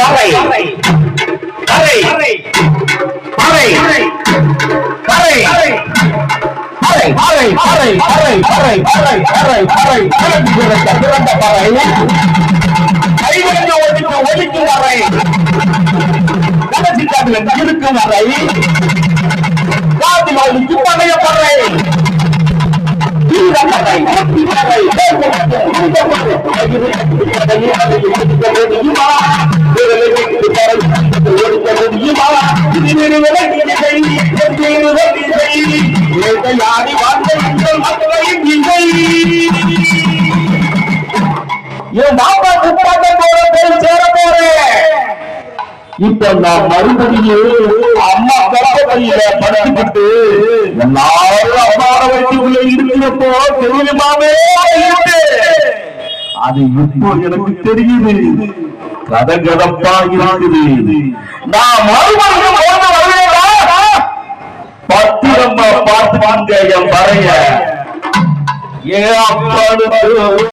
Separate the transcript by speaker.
Speaker 1: கரை கரை கரை கரை கரை கரை பாறை பாறை பாறை பாறை பாறை பாறை பாறை பிறந்த பிறந்த பிறந்த பாறை கைவிடுங்க ஒதுக்கு ஒதுக்கு வரை நடத்தி காட்டுங்க இருக்கு வரை காத்து மாதிரி துப்பானை இப்ப நான் மறுபடியும் அம்மா கர்ப்பப்பையில படுத்துக்கிட்டு எல்லாரும் அம்மாவை வயிற்றுக்குள்ள இருக்கிறப்போ தெரியுமாவே இருக்கு அது இப்போ எனக்கு தெரியுது கதகதப்பா இருக்குது நான் மறுபடியும் பத்திரமா பார்த்து வாங்க என் வரைய. ஏ அப்பாடு